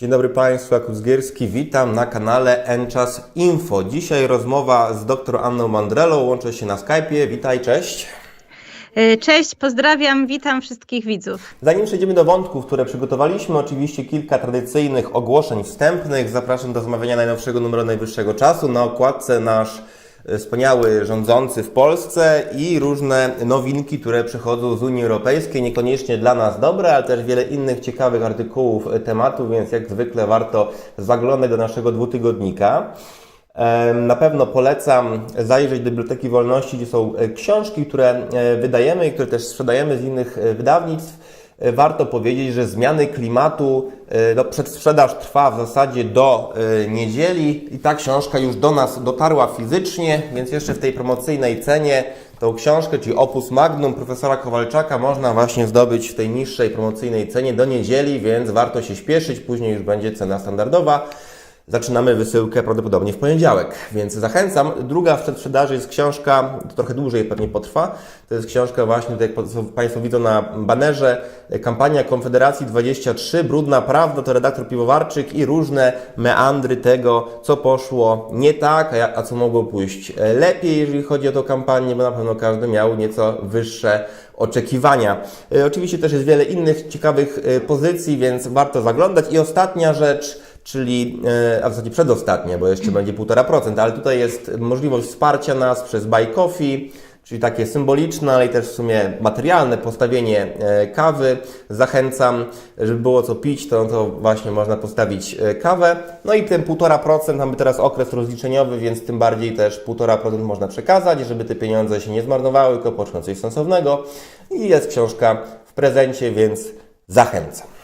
Dzień dobry Państwu, Jakub Zgierski, witam na kanale Enchas Info. Dzisiaj rozmowa z dr Anną Mandrelą, łączę się na Skype'ie. Witaj, cześć. Y, Cześć, pozdrawiam, witam wszystkich widzów. Zanim przejdziemy do wątków, które przygotowaliśmy, oczywiście kilka tradycyjnych ogłoszeń wstępnych. Zapraszam do zamawiania najnowszego numeru najwyższego czasu. Na okładce nasz e, wspaniały rządzący w Polsce i różne nowinki, które przychodzą z Unii Europejskiej, niekoniecznie dla nas dobre, ale też wiele innych ciekawych artykułów, e, tematów, więc jak zwykle warto zaglądać do naszego dwutygodnika. Na pewno polecam zajrzeć do Biblioteki Wolności, gdzie są e, książki, które e, wydajemy i które też sprzedajemy z innych wydawnictw. E, Warto powiedzieć, że zmiany klimatu, e, no, przedsprzedaż trwa w zasadzie do e, niedzieli i ta książka już do nas dotarła fizycznie, więc jeszcze w tej promocyjnej cenie tą książkę, czyli Opus Magnum profesora Kowalczaka można właśnie zdobyć w tej niższej promocyjnej cenie do niedzieli, więc warto się śpieszyć, później już będzie cena standardowa. Zaczynamy wysyłkę prawdopodobnie w poniedziałek, więc zachęcam. Druga w przedsprzedaży jest książka, to trochę dłużej pewnie potrwa. To jest książka właśnie, tak jak Państwo widzą na banerze, kampania Konfederacji 23, Brudna Prawda, to redaktor Piwowarczyk i różne meandry tego, co poszło nie tak, a, co mogło pójść e, lepiej, jeżeli chodzi o tę kampanię, bo na pewno każdy miał nieco wyższe oczekiwania. E, Oczywiście też jest wiele innych ciekawych e, pozycji, więc warto zaglądać. I ostatnia rzecz, czyli, e, a w zasadzie przedostatnia, bo jeszcze będzie 1,5%, ale tutaj jest możliwość wsparcia nas przez Buy Coffee, czyli takie symboliczne, ale i też w sumie materialne postawienie e, kawy. Zachęcam, żeby było co pić, to, to właśnie można postawić e, kawę. No i ten 1,5%, mamy teraz okres rozliczeniowy, więc tym bardziej też 1,5% można przekazać, żeby te pieniądze się nie zmarnowały, tylko poczną coś sensownego. I jest książka w prezencie, więc zachęcam.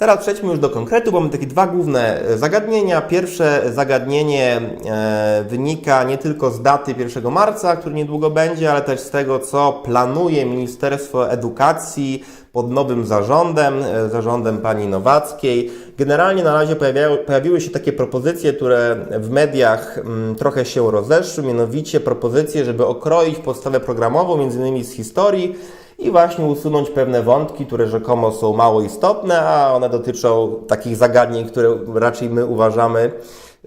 Teraz przejdźmy już do konkretu, bo mamy takie dwa główne e, zagadnienia. Pierwsze zagadnienie e, wynika nie tylko z daty 1 marca, który niedługo będzie, ale też z tego, co planuje Ministerstwo Edukacji pod nowym zarządem, e, zarządem pani Nowackiej. Generalnie na razie pojawiają, pojawiły się takie propozycje, które w mediach mm, trochę się rozeszły, mianowicie propozycje, żeby okroić podstawę programową, między innymi z historii, i właśnie usunąć pewne wątki, które rzekomo są mało istotne, a one dotyczą takich zagadnień, które raczej my uważamy,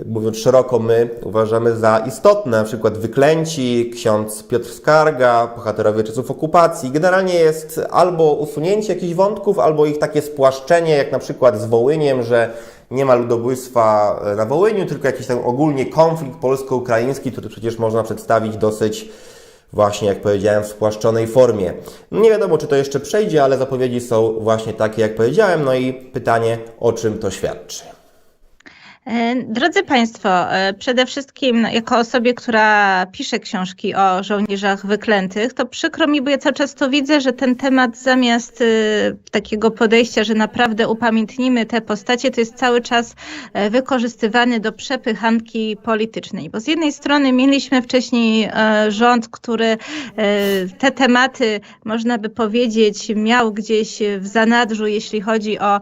mówiąc szeroko my, uważamy za istotne, na przykład wyklęci, ksiądz Piotr Skarga, bohaterowie czasów okupacji. Generalnie jest albo usunięcie jakichś wątków, albo ich takie spłaszczenie, jak na przykład z Wołyniem, że nie ma ludobójstwa na Wołyniu, tylko jakiś tam ogólnie konflikt polsko-ukraiński, który przecież można przedstawić dosyć właśnie, jak powiedziałem, w spłaszczonej formie. Nie wiadomo, czy to jeszcze przejdzie, ale zapowiedzi są właśnie takie, jak powiedziałem. No i pytanie, o czym to świadczy. E, Drodzy Państwo, e, przede wszystkim jako osobie, która pisze książki o żołnierzach wyklętych, to przykro mi, bo ja cały czas to widzę, że ten temat zamiast e, takiego podejścia, że naprawdę upamiętnimy te postacie, to jest cały czas wykorzystywany do przepychanki politycznej. Bo z jednej strony mieliśmy wcześniej rząd, który te tematy, można by powiedzieć, miał gdzieś w zanadrzu, jeśli chodzi o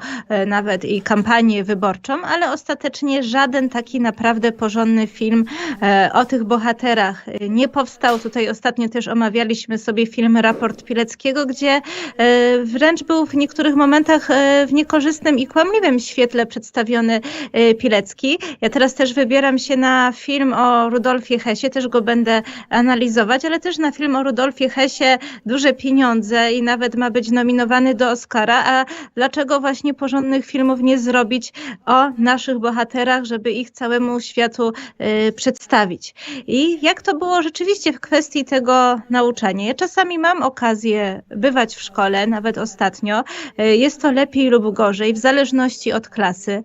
nawet i kampanię wyborczą, ale ostatecznie żaden taki naprawdę porządny film e, o tych bohaterach nie powstał. Tutaj ostatnio też omawialiśmy sobie film Raport Pileckiego, gdzie e, wręcz był w niektórych momentach e, w niekorzystnym i kłamliwym świetle przedstawiony Pilecki. Ja teraz też wybieram się na film o Rudolfie Hesie, też go będę analizować, ale też na film o Rudolfie Hesie duże pieniądze i nawet ma być nominowany do Oscara. A dlaczego właśnie porządnych filmów nie zrobić o naszych bohaterach, żeby ich całemu światu y, przedstawić? I jak to było rzeczywiście w kwestii tego nauczania? Ja czasami mam okazję bywać w szkole, nawet ostatnio. Y, Jest to lepiej lub gorzej, w zależności od klasy.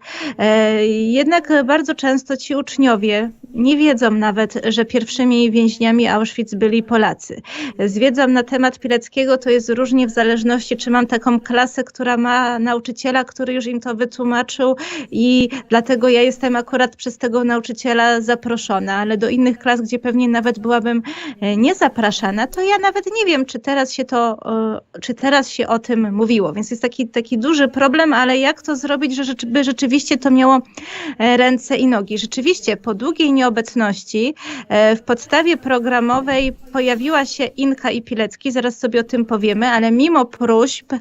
Y, Jednak bardzo często ci uczniowie nie wiedzą nawet, że pierwszymi więźniami Auschwitz byli Polacy. Z wiedzą na temat Pileckiego to jest różnie w zależności, czy mam taką klasę, która ma nauczyciela, który już im to wytłumaczył i dlatego ja jestem akurat przez tego nauczyciela zaproszona, ale do innych klas, gdzie pewnie nawet byłabym e, nie zapraszana, to ja nawet nie wiem, czy teraz się to, czy teraz się o tym mówiło. Więc jest taki, taki duży problem, ale jak to zrobić, że rzeczy- by rzeczywiście to miało e, ręce i nogi? Rzeczywiście po długiej nieobecności e, w podstawie programowej pojawiła się Inka i Pilecki, zaraz sobie o tym powiemy, ale mimo próśb,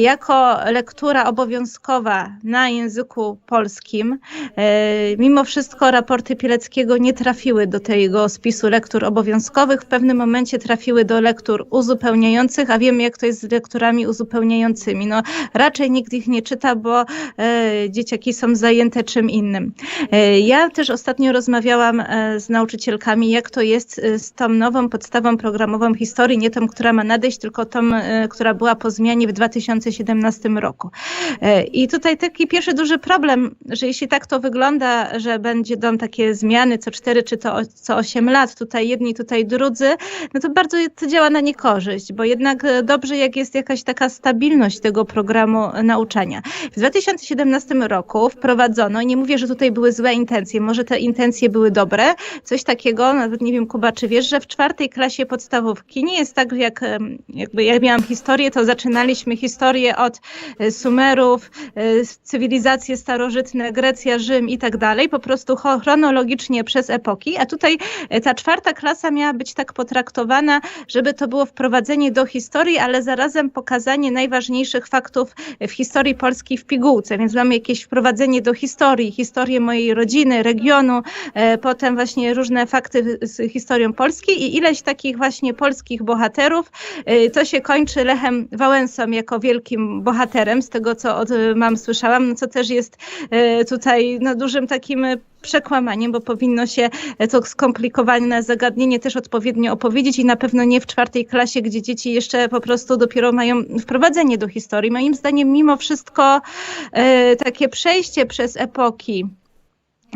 jako lektura obowiązkowa na języku polskim, mimo wszystko raporty Pileckiego nie trafiły do tego spisu lektur obowiązkowych, w pewnym momencie trafiły do lektur uzupełniających, a wiemy jak to jest z lekturami uzupełniającymi. No, raczej nikt ich nie czyta, bo e, dzieciaki są zajęte czym innym. E, Ja też ostatnio rozmawiałam e, z nauczycielkami, jak to jest e, z tą nową podstawą programową historii, nie tą, która ma nadejść, tylko tą, e, która była po zmianie w 2017 roku. E, I tutaj taki pierwszy duży problem, że jeśli tak to wygląda, że będą takie zmiany co 4 czy to co 8 lat, tutaj jedni, tutaj drudzy, no to bardzo to działa na niekorzyść, bo jednak e, dobrze jak jest jakaś taka stabilność tego programu nauczania. W 2017 roku wprowadzono, nie mówię, że tutaj były złe intencje, może te intencje były dobre, coś takiego, nawet nie wiem Kuba, czy wiesz, że w czwartej klasie podstawówki nie jest tak jak jakby ja miałam historię, to zaczynaliśmy historię od e, Sumerów, e, cywilizacje starożytne, Grecja, Rzym i tak dalej, po prostu chronologicznie przez epoki, a tutaj e, ta czwarta klasa miała być tak potraktowana, żeby to było wprowadzenie do historii, ale zarazem pokazanie najważniejszych faktów w historii Polski w pigułce, więc mamy jakieś wprowadzenie do historii, historię mojej rodziny, regionu, e, potem właśnie różne fakty z historią Polski i ileś takich właśnie polskich bohaterów. E, To się kończy Lechem Wałęsą jako wielkim bohaterem, z tego co od mam słyszałam, no co też jest e, no, dużym takim e, przekłamaniem, bo powinno się e, to skomplikowane zagadnienie też odpowiednio opowiedzieć i na pewno nie w czwartej klasie, gdzie dzieci jeszcze po prostu dopiero mają wprowadzenie do historii. Moim zdaniem mimo wszystko e, takie przejście przez epoki,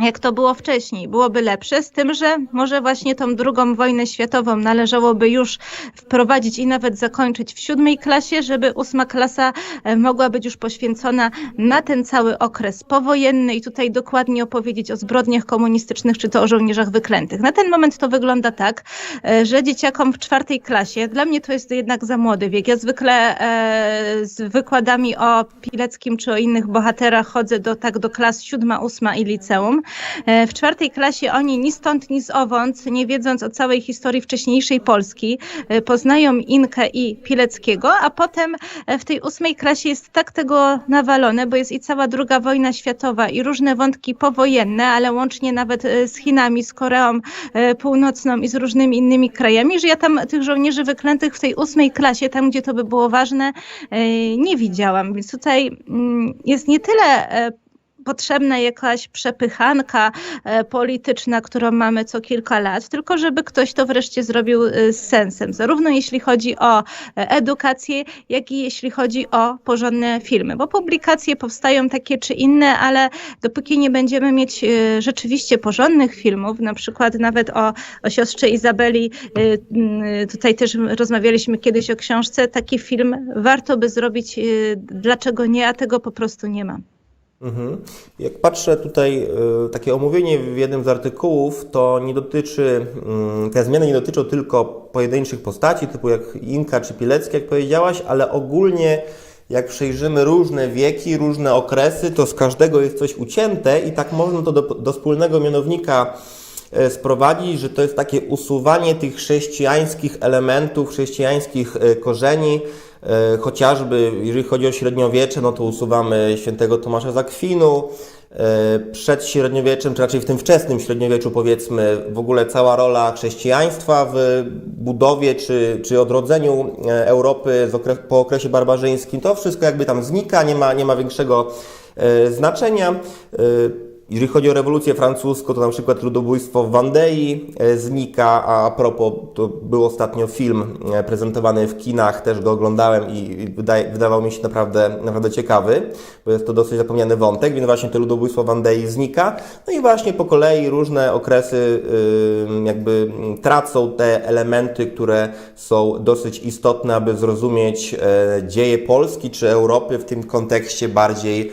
jak to było wcześniej, byłoby lepsze, z tym, że może właśnie tą drugą wojnę światową należałoby już wprowadzić i nawet zakończyć w siódmej klasie, żeby ósma klasa e, mogła być już poświęcona na ten cały okres powojenny i tutaj dokładnie opowiedzieć o zbrodniach komunistycznych czy to o żołnierzach wyklętych. Na ten moment to wygląda tak, e, że dzieciakom w czwartej klasie, dla mnie to jest jednak za młody wiek. Ja zwykle e, z wykładami o Pileckim czy o innych bohaterach chodzę do, tak do klas siódma, ósma i liceum. E, W czwartej klasie oni ni stąd, ni z owąd, nie wiedząc o całej historii wcześniejszej Polski, e, poznają Inkę i Pileckiego, a potem e, w tej ósmej klasie jest tak tego nawalone, bo jest i cała druga wojna światowa i różne wątki powojenne, ale łącznie nawet z Chinami, z Koreą Północną i z różnymi innymi krajami, że ja tam tych żołnierzy wyklętych w tej ósmej klasie, tam gdzie to by było ważne, nie widziałam. Więc tutaj mm, jest nie tyle potrzebna jakaś przepychanka e, polityczna, którą mamy co kilka lat, tylko żeby ktoś to wreszcie zrobił e, z sensem, zarówno jeśli chodzi o e, edukację, jak i jeśli chodzi o porządne filmy, bo publikacje powstają takie czy inne, ale dopóki nie będziemy mieć rzeczywiście porządnych filmów, na przykład nawet o, o siostrze Izabeli, tutaj też rozmawialiśmy kiedyś o książce, taki film warto by zrobić, dlaczego nie, a tego po prostu nie ma. Mhm. Jak patrzę tutaj, y, takie omówienie w jednym z artykułów, to nie dotyczy, mm, te zmiany nie dotyczą tylko pojedynczych postaci, typu jak Inka czy Pilecki, jak powiedziałaś, ale ogólnie jak przejrzymy różne wieki, różne okresy, to z każdego jest coś ucięte i tak można to do, do wspólnego mianownika e, sprowadzić, że to jest takie usuwanie tych chrześcijańskich elementów, chrześcijańskich e, korzeni, e, chociażby jeżeli chodzi o średniowiecze, no to usuwamy świętego Tomasza z Akwinu, e, przed średniowieczem, czy raczej w tym wczesnym średniowieczu powiedzmy, w ogóle cała rola chrześcijaństwa w budowie czy, czy odrodzeniu e, Europy po okresie barbarzyńskim, to wszystko jakby tam znika, nie ma, nie ma większego e, znaczenia. Jeżeli chodzi o rewolucję francuską, to na przykład ludobójstwo w Wandei e, znika, a propos, to był ostatnio film e, prezentowany w kinach, też go oglądałem i wydawał mi się naprawdę, naprawdę ciekawy, bo jest to dosyć zapomniany wątek, więc właśnie to ludobójstwo w Wandei znika. No i właśnie po kolei różne okresy jakby tracą te elementy, które są dosyć istotne, aby zrozumieć e, dzieje Polski czy Europy w tym kontekście bardziej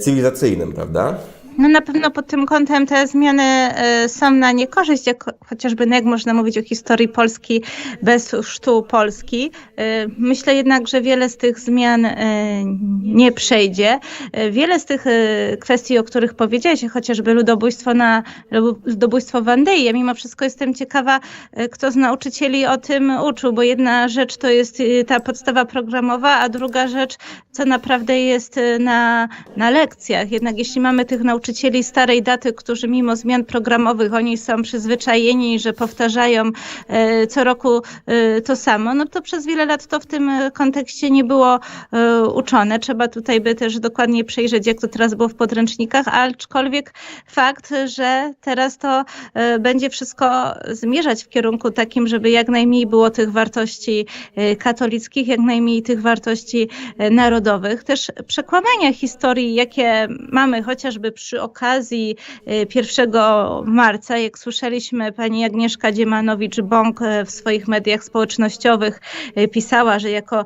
cywilizacyjnym, prawda? No na pewno pod tym kątem te zmiany e, są na niekorzyść, jak, chociażby jak można mówić o historii Polski bez sztu Polski. E, Myślę jednak, że wiele z tych zmian e, nie przejdzie. Wiele z tych kwestii, o których powiedziałeś, chociażby ludobójstwo na ludobójstwo w Andei, ja mimo wszystko jestem ciekawa, kto z nauczycieli o tym uczył, bo jedna rzecz to jest ta podstawa programowa, a druga rzecz, co naprawdę jest na, na lekcjach. Jednak jeśli mamy tych nauczycieli starej daty, którzy mimo zmian programowych, oni są przyzwyczajeni, że powtarzają e, co roku e, to samo, no to przez wiele lat to w tym e, kontekście nie było uczone. Trzeba tutaj by też dokładnie przejrzeć, jak to teraz było w podręcznikach, aczkolwiek fakt, że teraz to będzie wszystko zmierzać w kierunku takim, żeby jak najmniej było tych wartości katolickich, jak najmniej tych wartości narodowych. Też przekłamania historii, jakie mamy chociażby przy okazji e, 1 marca, jak słyszeliśmy, pani Agnieszka Dziemanowicz-Bąk e, w swoich mediach społecznościowych e, pisała, że jako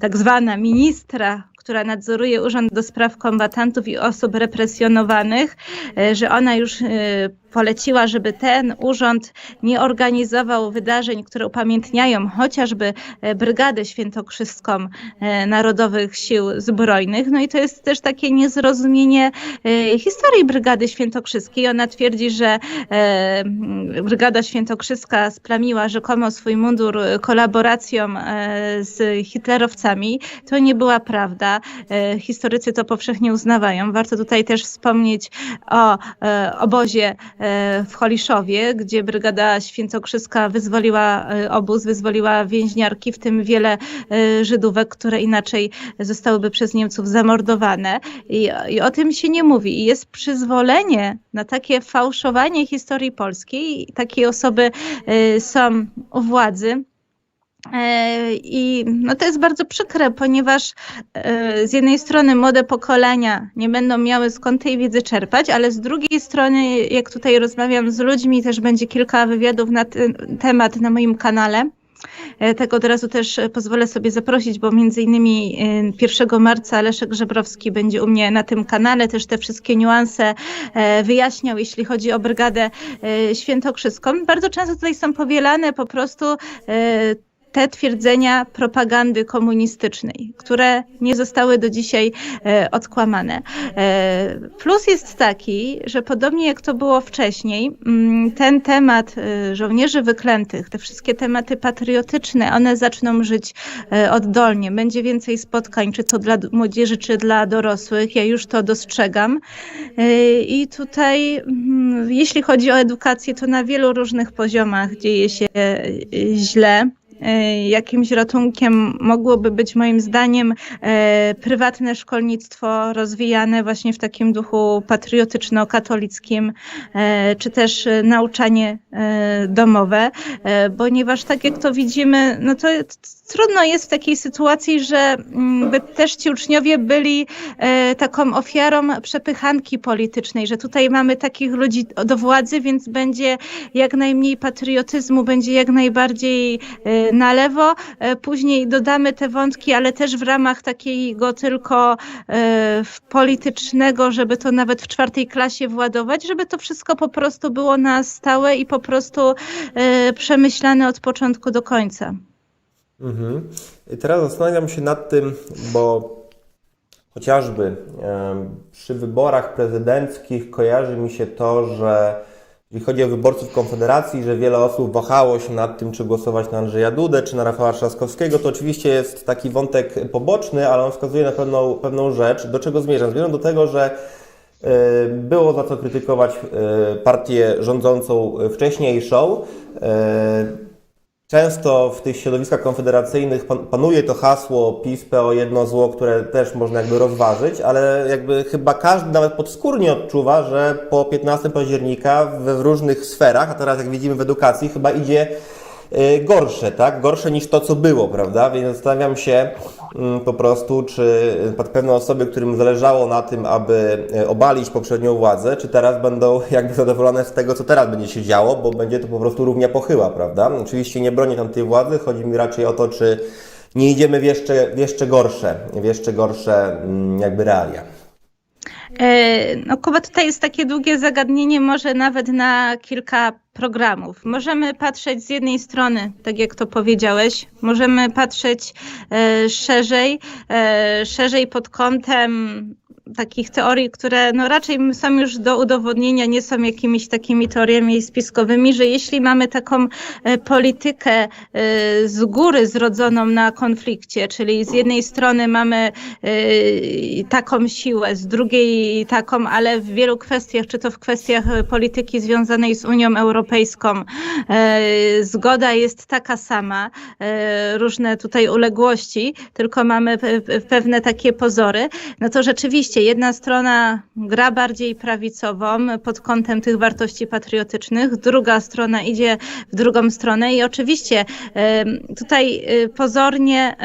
tak zwana ministra która nadzoruje Urząd do Spraw Kombatantów i Osób Represjonowanych, e, że ona już e, poleciła, żeby ten urząd nie organizował wydarzeń, które upamiętniają chociażby e, Brygadę Świętokrzyską Narodowych Sił Zbrojnych. No i to jest też takie niezrozumienie historii Brygady Świętokrzyskiej. Ona twierdzi, że Brygada Świętokrzyska splamiła rzekomo swój mundur kolaboracją z hitlerowcami. To nie była prawda. E, Historycy to powszechnie uznawają. Warto tutaj też wspomnieć o e, obozie e, w Holiszowie, gdzie Brygada Świętokrzyska wyzwoliła obóz, wyzwoliła więźniarki, w tym wiele Żydówek, które inaczej zostałyby przez Niemców zamordowane. I, I o tym się nie mówi. I jest przyzwolenie na takie fałszowanie historii polskiej. Takie osoby są u władzy. E, I no to jest bardzo przykre, ponieważ e, z jednej strony młode pokolenia nie będą miały skąd tej wiedzy czerpać, ale z drugiej strony, jak tutaj rozmawiam z ludźmi, też będzie kilka wywiadów na ten temat na moim kanale. E, Tak od razu też pozwolę sobie zaprosić, bo między innymi e, 1 marca Leszek Żebrowski będzie u mnie na tym kanale, też te wszystkie niuanse wyjaśniał, jeśli chodzi o Brygadę Świętokrzyską. Bardzo często tutaj są powielane po prostu te twierdzenia propagandy komunistycznej, które nie zostały do dzisiaj e, odkłamane. E, plus jest taki, że podobnie jak to było wcześniej, mm, ten temat e, żołnierzy wyklętych, te wszystkie tematy patriotyczne, one zaczną żyć oddolnie. Będzie więcej spotkań, czy to dla młodzieży, czy dla dorosłych. Ja już to dostrzegam. I tutaj, mm, jeśli chodzi o edukację, to na wielu różnych poziomach dzieje się źle. E, Jakimś ratunkiem mogłoby być moim zdaniem e, prywatne szkolnictwo rozwijane właśnie w takim duchu patriotyczno-katolickim, e, czy też nauczanie domowe, ponieważ tak jak to widzimy, no to t- trudno jest w takiej sytuacji, że mm, by też ci uczniowie byli e, taką ofiarą przepychanki politycznej, że tutaj mamy takich ludzi do władzy, więc będzie jak najmniej patriotyzmu, będzie jak najbardziej e, na lewo. E, Później dodamy te wątki, ale też w ramach takiego tylko politycznego, żeby to nawet w czwartej klasie władować, żeby to wszystko po prostu było na stałe i po prostu przemyślane od początku do końca. Mhm. Teraz zastanawiam się nad tym, bo chociażby przy wyborach prezydenckich kojarzy mi się to, że jeśli chodzi o wyborców Konfederacji, że wiele osób wahało się nad tym, czy głosować na Andrzeja Dudę, czy na Rafała Trzaskowskiego, to oczywiście jest taki wątek poboczny, ale on wskazuje na pewną, pewną rzecz. Do czego zmierzam? Zmierzam do tego, że e, było za co krytykować e, partię rządzącą wcześniejszą. Często w tych środowiskach konfederacyjnych pan- panuje to hasło PiS, PO, jedno zło, które też można jakby rozważyć, ale jakby chyba każdy nawet podskórnie odczuwa, że po 15 października w różnych sferach, a teraz jak widzimy w edukacji, chyba idzie y, gorsze, tak? Gorsze niż to, co było, prawda? Więc zastanawiam się po prostu, czy y, pewne osoby, którym zależało na tym, aby y, obalić poprzednią władzę, czy teraz będą jakby zadowolone z tego, co teraz będzie się działo, bo będzie to po prostu równia pochyła, prawda? Oczywiście nie bronię tam tej władzy, chodzi mi raczej o to, czy nie idziemy w jeszcze, w jeszcze gorsze, w jeszcze gorsze mm, jakby realia. E, No Kuba, tutaj jest takie długie zagadnienie, może nawet na kilka programów. Możemy patrzeć z jednej strony, tak jak to powiedziałeś, możemy patrzeć e, szerzej, e, szerzej pod kątem takich teorii, które no raczej są już do udowodnienia, nie są jakimiś takimi teoriami spiskowymi, że jeśli mamy taką e, politykę e, z góry zrodzoną na konflikcie, czyli z jednej strony mamy e, taką siłę, z drugiej taką, ale w wielu kwestiach, czy to w kwestiach polityki związanej z Unią Europejską, zgoda jest taka sama, różne tutaj uległości, tylko mamy pe- pe- pewne takie pozory, no to rzeczywiście jedna strona gra bardziej prawicową pod kątem tych wartości patriotycznych, druga strona idzie w drugą stronę i oczywiście tutaj y, pozornie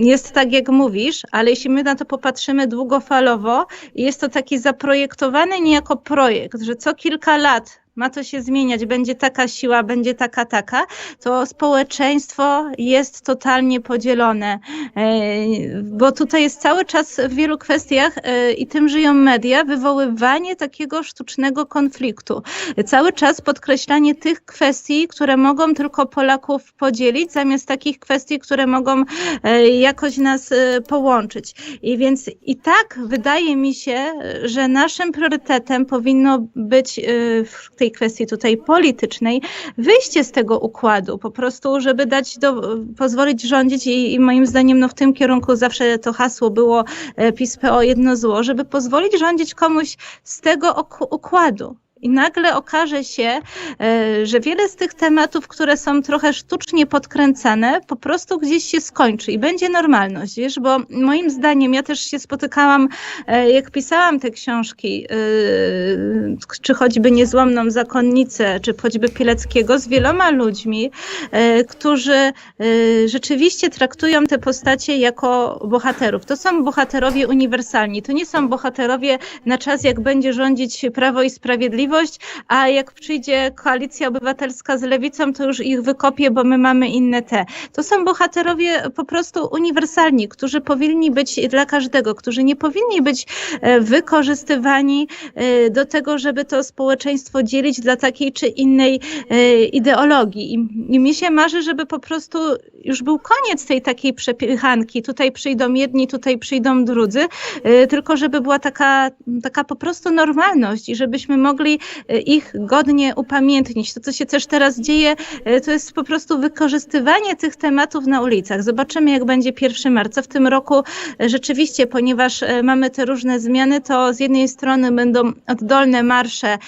jest tak, jak mówisz, ale jeśli my na to popatrzymy długofalowo, jest to taki zaprojektowany niejako projekt, że co kilka lat ma to się zmieniać, będzie taka siła, będzie taka, taka, to społeczeństwo jest totalnie podzielone, E, bo tutaj jest cały czas w wielu kwestiach e, i tym żyją media, wywoływanie takiego sztucznego konfliktu. Cały czas podkreślanie tych kwestii, które mogą tylko Polaków podzielić, zamiast takich kwestii, które mogą e, jakoś nas połączyć. I więc i tak wydaje mi się, że naszym priorytetem powinno być w tej kwestii tutaj politycznej wyjście z tego układu, po prostu, żeby dać do, pozwolić rządzić i, i moim zdaniem no, w tym kierunku zawsze to hasło było e, PiS-PO jedno zło, żeby pozwolić rządzić komuś z tego układu. I nagle okaże się, e, że wiele z tych tematów, które są trochę sztucznie podkręcane, po prostu gdzieś się skończy i będzie normalność, wiesz, bo moim zdaniem ja też się spotykałam, e, jak pisałam te książki, e, czy choćby Niezłomną Zakonnicę, czy choćby Pileckiego, z wieloma ludźmi, którzy rzeczywiście traktują te postacie jako bohaterów. To są bohaterowie uniwersalni, to nie są bohaterowie na czas, jak będzie rządzić Prawo i Sprawiedliwość, a jak przyjdzie koalicja obywatelska z lewicą, to już ich wykopie, bo my mamy inne te. To są bohaterowie po prostu uniwersalni, którzy powinni być dla każdego, którzy nie powinni być e, wykorzystywani e, do tego, żeby to społeczeństwo dzielić dla takiej czy innej e, ideologii. I, mi się marzy, żeby po prostu już był koniec tej takiej przepychanki. Tutaj przyjdą jedni, tutaj przyjdą drudzy, tylko żeby była taka, taka po prostu normalność i żebyśmy mogli e, ich godnie upamiętnić. To, co się też teraz dzieje, e, to jest po prostu wykorzystywanie tych tematów na ulicach. Zobaczymy, jak będzie 1 marca. W tym roku e, rzeczywiście, ponieważ mamy te różne zmiany, to z jednej strony będą oddolne marsze,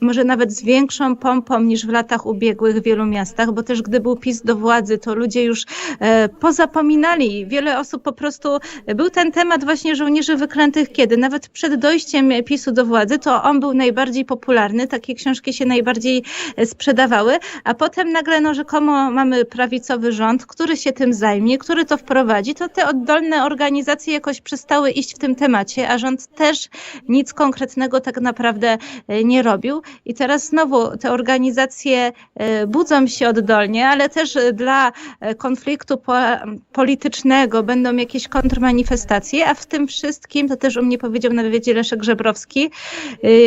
może nawet z większą pompą niż w latach ubiegłych w wielu miastach, bo też gdy był PiS do władzy, to ludzie już pozapominali. Wiele osób po prostu, był ten temat właśnie żołnierzy wyklętych kiedy? Nawet przed dojściem PiSu do władzy, to on był najbardziej popularny, takie książki się najbardziej e, sprzedawały, a potem nagle no rzekomo mamy prawicowy rząd, który się tym zajmie, który to wprowadzi, to te oddolne organizacje jakoś przestały iść w tym temacie, a rząd też nic konkretnego tak naprawdę e, nie robił. I teraz znowu te organizacje e, budzą się oddolnie, ale też dla konfliktu po, politycznego będą jakieś kontrmanifestacje, a w tym wszystkim, to też u mnie powiedział na wywiadzie Leszek Żebrowski,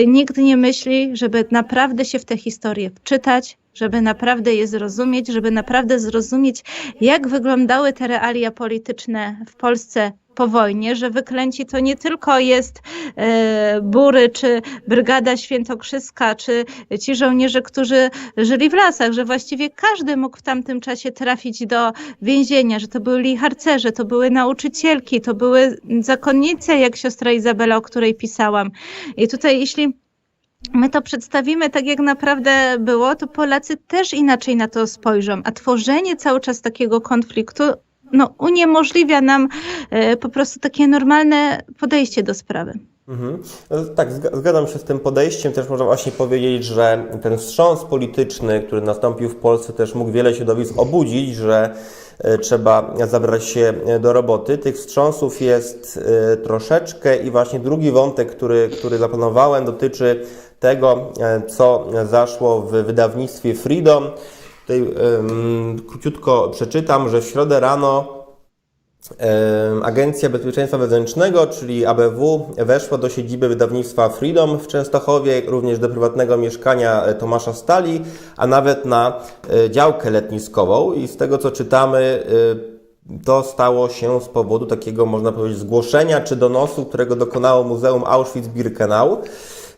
nikt nie myśli, żeby naprawdę się w tę historię wczytać, żeby naprawdę je zrozumieć, żeby naprawdę zrozumieć, jak wyglądały te realia polityczne w Polsce po wojnie, że wyklęci to nie tylko jest e, Bury, czy Brygada Świętokrzyska, czy ci żołnierze, którzy żyli w lasach, że właściwie każdy mógł w tamtym czasie trafić do więzienia, że to byli harcerze, to były nauczycielki, to były zakonnice, jak siostra Izabela, o której pisałam. I tutaj jeśli my to przedstawimy tak, jak naprawdę było, to Polacy też inaczej na to spojrzą. A tworzenie cały czas takiego konfliktu no, uniemożliwia nam e, po prostu takie normalne podejście do sprawy. Mhm. No, Tak, zga- zgadzam się z tym podejściem. Też można właśnie powiedzieć, że ten wstrząs polityczny, który nastąpił w Polsce, też mógł wiele środowisk obudzić, że trzeba zabrać się e, do roboty. Tych wstrząsów jest e, troszeczkę i właśnie drugi wątek, który, który zaplanowałem, dotyczy tego, e, co zaszło w wydawnictwie Freedom. Tutaj em, króciutko przeczytam, że w środę rano Agencja Bezpieczeństwa Wewnętrznego, czyli ABW, weszła do siedziby wydawnictwa Freedom w Częstochowie, również do prywatnego mieszkania e, Tomasza Stali, a nawet na e, działkę letniskową. I z tego co czytamy, e, to stało się z powodu takiego, można powiedzieć, zgłoszenia czy donosu, którego dokonało Muzeum Auschwitz-Birkenau.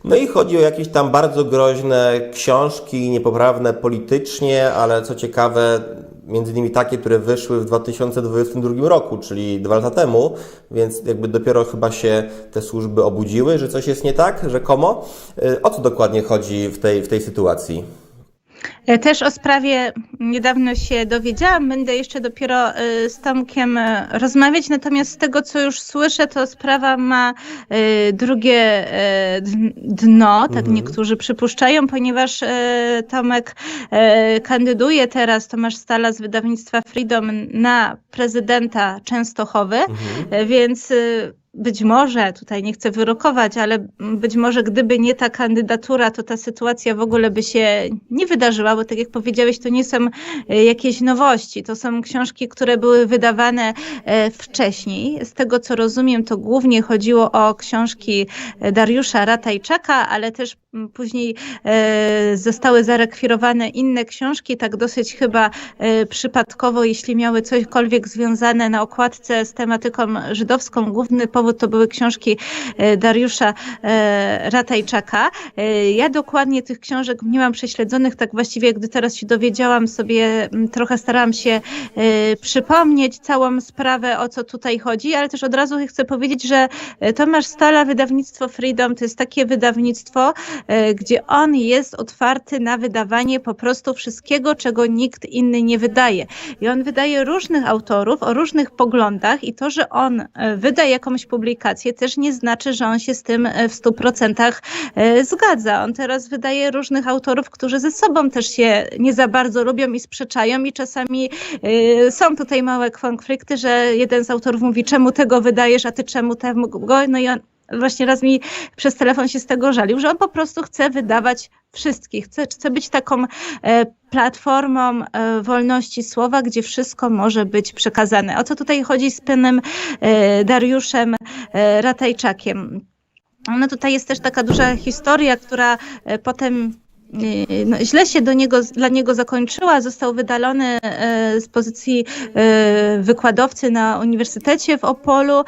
No i chodzi o jakieś tam bardzo groźne książki, niepoprawne politycznie, ale co ciekawe, między innymi takie, które wyszły w 2022 roku, czyli dwa lata temu, więc jakby dopiero chyba się te służby obudziły, że coś jest nie tak, rzekomo. Y, O co dokładnie chodzi w tej, w tej sytuacji? E, Też o sprawie niedawno się dowiedziałam, będę jeszcze dopiero e, z Tomkiem e, rozmawiać, natomiast z tego, co już słyszę, to sprawa ma drugie dn- dno, tak niektórzy przypuszczają, ponieważ Tomek kandyduje teraz, Tomasz Stala z wydawnictwa Freedom na prezydenta Częstochowy, e, więc być może, tutaj nie chcę wyrokować, ale być może gdyby nie ta kandydatura, to ta sytuacja w ogóle by się nie wydarzyła, bo tak jak powiedziałeś, to nie są e, jakieś nowości. To są książki, które były wydawane e, wcześniej. Z tego co rozumiem, to głównie chodziło o książki e, Dariusza Ratajczaka, ale też później zostały zarekwirowane inne książki, tak dosyć chyba przypadkowo, jeśli miały cośkolwiek związane na okładce z tematyką żydowską. Główny powód to były książki e, Dariusza e, Ratajczaka. E, Ja dokładnie tych książek nie mam prześledzonych, tak właściwie gdy teraz się dowiedziałam sobie, trochę starałam się przypomnieć całą sprawę, o co tutaj chodzi, ale też od razu chcę powiedzieć, że Tomasz Stala, wydawnictwo Freedom, to jest takie wydawnictwo, gdzie on jest otwarty na wydawanie po prostu wszystkiego, czego nikt inny nie wydaje. I on wydaje różnych autorów o różnych poglądach i to, że on wyda jakąś publikację, też nie znaczy, że on się z tym e, w 100% e, zgadza. On teraz wydaje różnych autorów, którzy ze sobą też się nie za bardzo lubią i sprzeczają i czasami e, są tutaj małe konflikty, że jeden z autorów mówi, czemu tego wydajesz, a ty czemu tego, no i on właśnie raz mi przez telefon się z tego żalił, że on po prostu chce wydawać wszystkich, chce, chce być taką e, platformą e, wolności słowa, gdzie wszystko może być przekazane. O co tutaj chodzi z panem e, Dariuszem e, Ratajczakiem? No tutaj jest też taka duża historia, która e, potem no, źle się do niego, dla niego zakończyła. Został wydalony e, z pozycji e, wykładowcy na Uniwersytecie w Opolu.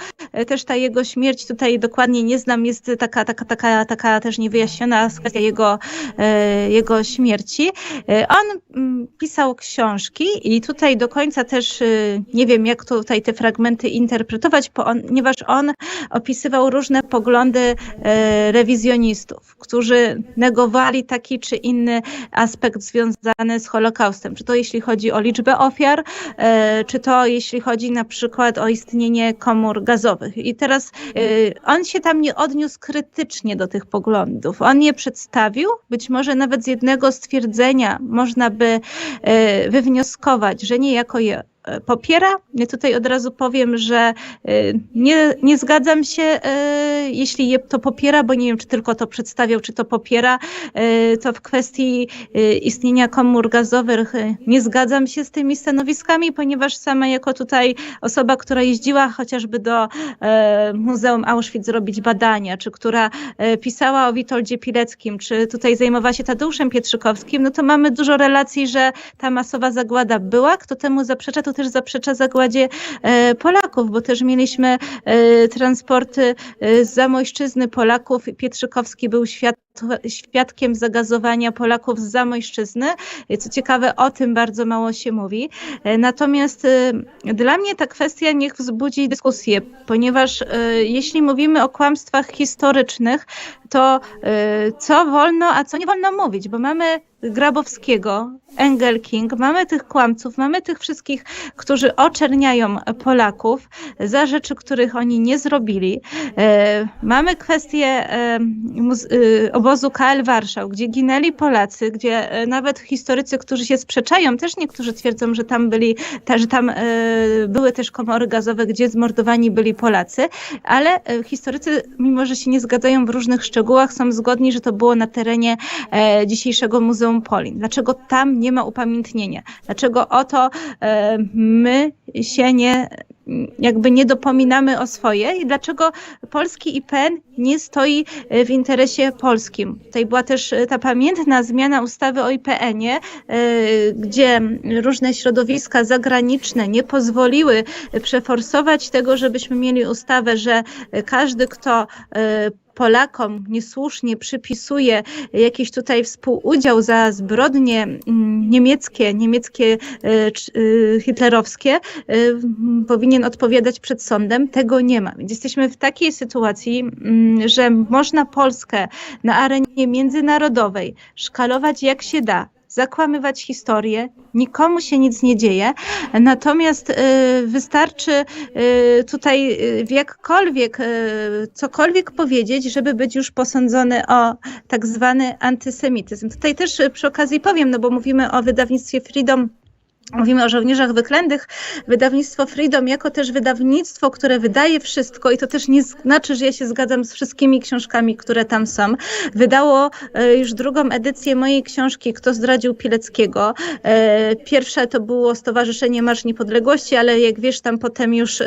Też ta jego śmierć tutaj dokładnie nie znam, jest taka, taka, taka, taka też niewyjaśniona kwestia jego, jego śmierci. On mm, pisał książki i tutaj do końca też nie wiem, jak tutaj te fragmenty interpretować, on, ponieważ on opisywał różne poglądy rewizjonistów, którzy negowali taki czy inny aspekt związany z Holokaustem. Czy to jeśli chodzi o liczbę ofiar, e, czy to jeśli chodzi na przykład o istnienie komór gazowych. I teraz e, on się tam nie odniósł krytycznie do tych poglądów. On je przedstawił, być może nawet z jednego stwierdzenia można by e, wywnioskować, że niejako je popiera. Ja tutaj od razu powiem, że e, nie, nie zgadzam się, e, jeśli je to popiera, bo nie wiem, czy tylko to przedstawiał, czy to popiera, e, to w kwestii istnienia komór gazowych nie zgadzam się z tymi stanowiskami, ponieważ sama jako tutaj osoba, która jeździła chociażby do e, Muzeum Auschwitz zrobić badania, czy która e, pisała o Witoldzie Pileckim, czy tutaj zajmowała się Tadeuszem Pietrzykowskim, no to mamy dużo relacji, że ta masowa zagłada była. Kto temu zaprzecza, to też zaprzecza zagładzie e, Polaków, bo też mieliśmy e, transporty e, z Zamojszczyzny Polaków. Pietrzykowski był świat, świadkiem zagazowania Polaków z Zamojszczyzny. Co ciekawe, o tym bardzo mało się mówi. E, Natomiast e, dla mnie ta kwestia niech wzbudzi dyskusję, ponieważ e, jeśli mówimy o kłamstwach historycznych, to co wolno, a co nie wolno mówić, bo mamy Grabowskiego, Engelking, mamy tych kłamców, mamy tych wszystkich, którzy oczerniają Polaków za rzeczy, których oni nie zrobili. Mamy kwestię e, obozu KL Warszał, gdzie ginęli Polacy, gdzie e, nawet historycy, którzy się sprzeczają, też niektórzy twierdzą, że tam byli, że tam e, były też komory gazowe, gdzie zmordowani byli Polacy, ale e, historycy, mimo że się nie zgadzają w różnych szczegółach, są zgodni, że to było na terenie dzisiejszego Muzeum Polin. Dlaczego tam nie ma upamiętnienia? Dlaczego o to e, my się nie jakby nie dopominamy o swoje i dlaczego polski IPN nie stoi e, w interesie polskim. Tutaj była też e, ta pamiętna zmiana ustawy o IPN-ie, e, gdzie różne środowiska zagraniczne nie pozwoliły przeforsować tego, żebyśmy mieli ustawę, że każdy, kto Polakom niesłusznie przypisuje jakiś tutaj współudział za zbrodnie mm, niemieckie, niemieckie e, e, hitlerowskie, e, powinien odpowiadać przed sądem. Tego nie ma. Więc jesteśmy w takiej sytuacji, mm, że można Polskę na arenie międzynarodowej szkalować jak się da. Zakłamywać historię, nikomu się nic nie dzieje, natomiast y, wystarczy y, tutaj y, w jakkolwiek, cokolwiek powiedzieć, żeby być już posądzony o tak zwany antysemityzm. Tutaj też przy okazji powiem, no bo mówimy o wydawnictwie Freedom. Mówimy o żołnierzach wyklętych. Wydawnictwo Freedom jako też wydawnictwo, które wydaje wszystko i to też nie znaczy, że ja się zgadzam z wszystkimi książkami, które tam są. Wydało e, już drugą edycję mojej książki Kto zdradził Pileckiego. E, Pierwsze to było Stowarzyszenie Marsz Niepodległości, ale jak wiesz, tam potem już e,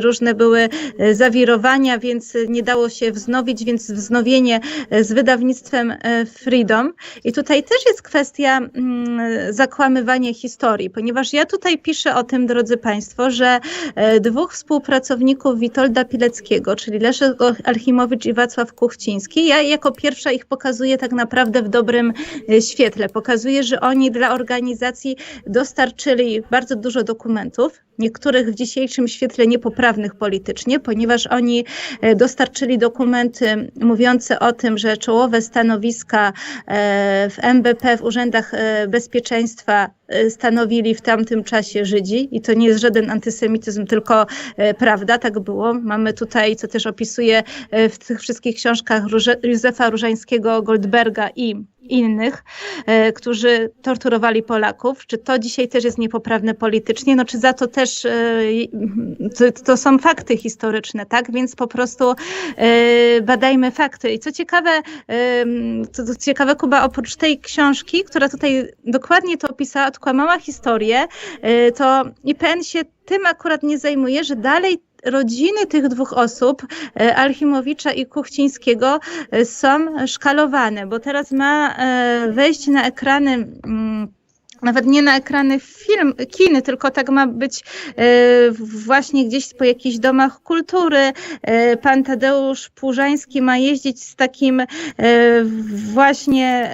różne były zawirowania, więc nie dało się wznowić, więc wznowienie z wydawnictwem Freedom. I tutaj też jest kwestia mm, zakłamywania historii, ponieważ ja tutaj piszę o tym, drodzy Państwo, że e, dwóch współpracowników Witolda Pileckiego, czyli Leszek Alchimowicz i Wacław Kuchciński, ja jako pierwsza ich pokazuję tak naprawdę w dobrym e, świetle. Pokazuję, że oni dla organizacji dostarczyli bardzo dużo dokumentów, niektórych w dzisiejszym świetle niepoprawnych politycznie, ponieważ oni e, dostarczyli dokumenty mówiące o tym, że czołowe stanowiska e, w MBP, w urzędach e, bezpieczeństwa stanowili w tamtym czasie Żydzi i to nie jest żaden antysemityzm, tylko prawda, tak było. Mamy tutaj, co też opisuje w tych wszystkich książkach Józefa Różańskiego, Goldberga i innych, e, którzy torturowali Polaków. Czy to dzisiaj też jest niepoprawne politycznie? No czy za to też e, to, są fakty historyczne, tak? Więc po prostu e, badajmy fakty. I co ciekawe, co, ciekawe, Kuba, oprócz tej książki, która tutaj dokładnie to opisała, odkłamała historię, to IPN się tym akurat nie zajmuje, że dalej rodziny tych dwóch osób, e, Alchimowicza i Kuchcińskiego, e, są szkalowane, bo teraz ma e, wejść na ekrany. mm, Nawet nie na ekrany film, kin, tylko tak ma być właśnie gdzieś po jakichś domach kultury. Pan Tadeusz Płużański ma jeździć z takim właśnie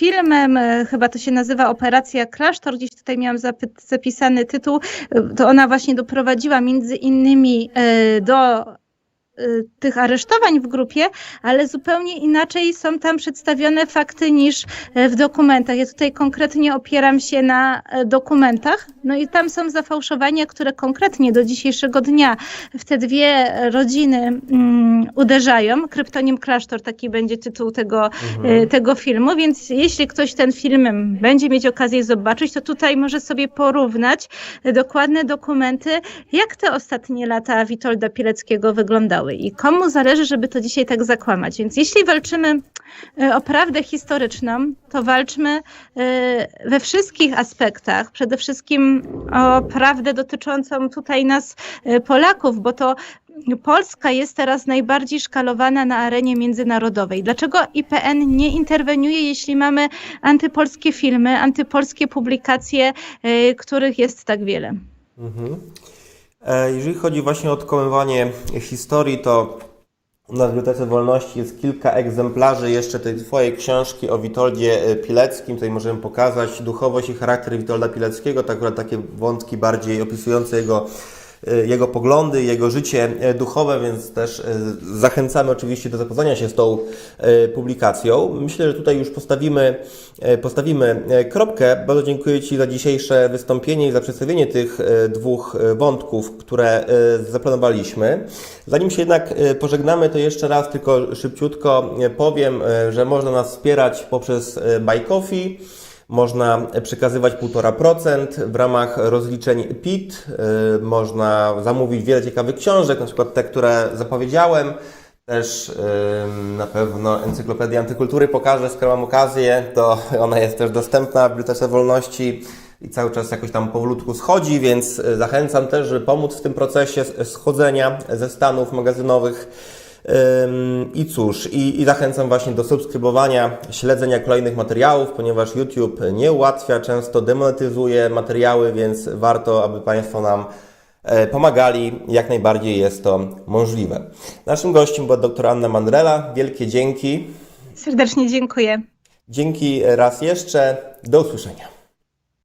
filmem, e, chyba to się nazywa Operacja Klasztor, gdzieś tutaj miałam zapisany tytuł, e, to ona właśnie doprowadziła między innymi e, do tych aresztowań w grupie, ale zupełnie inaczej są tam przedstawione fakty niż e, w dokumentach. Ja tutaj konkretnie opieram się na e, dokumentach, no i tam są zafałszowania, które konkretnie do dzisiejszego dnia w te dwie rodziny mm, uderzają. Kryptonim Klasztor, taki będzie tytuł tego, e, tego filmu, więc jeśli ktoś ten film będzie mieć okazję zobaczyć, to tutaj może sobie porównać dokładne dokumenty, jak te ostatnie lata Witolda Pileckiego wyglądały i komu zależy, żeby to dzisiaj tak zakłamać. Więc jeśli walczymy e, o prawdę historyczną, to walczmy e, we wszystkich aspektach. Przede wszystkim o prawdę dotyczącą tutaj nas, e, Polaków, bo to Polska jest teraz najbardziej szkalowana na arenie międzynarodowej. Dlaczego IPN nie interweniuje, jeśli mamy antypolskie filmy, antypolskie publikacje, których jest tak wiele? E, Jeżeli chodzi właśnie o odkłamywanie historii, to na Bibliotece Wolności jest kilka egzemplarzy jeszcze tej Twojej książki o Witoldzie e, Pileckim. Tutaj możemy pokazać duchowość i charakter Witolda Pileckiego, to akurat takie wątki bardziej opisujące jego, e, jego poglądy, jego życie e, duchowe, więc też e, zachęcamy oczywiście do zapoznania się z tą e, publikacją. Myślę, że tutaj już postawimy, postawimy kropkę. Bardzo dziękuję Ci za dzisiejsze wystąpienie i za przedstawienie tych dwóch wątków, które zaplanowaliśmy. Zanim się jednak pożegnamy, to jeszcze raz tylko szybciutko powiem, że można nas wspierać poprzez Buy Coffee. Można przekazywać 1,5% w ramach rozliczeń PIT. E, Można zamówić wiele ciekawych książek, na przykład te, które zapowiedziałem. Też na pewno Encyklopedię Antykultury pokażę, skoro mam okazję, to ona jest też dostępna w Bibliotece Wolności. i cały czas jakoś tam powolutku schodzi, więc e, zachęcam też, żeby pomóc w tym procesie schodzenia ze stanów magazynowych. I cóż, i, i zachęcam właśnie do subskrybowania, śledzenia kolejnych materiałów, ponieważ YouTube nie ułatwia, często demonetyzuje materiały, więc warto, aby Państwo nam e, pomagali. Jak najbardziej jest to możliwe. Naszym gościem była dr Anna Mandrela. Wielkie dzięki. Serdecznie dziękuję. Dzięki raz jeszcze. Do usłyszenia.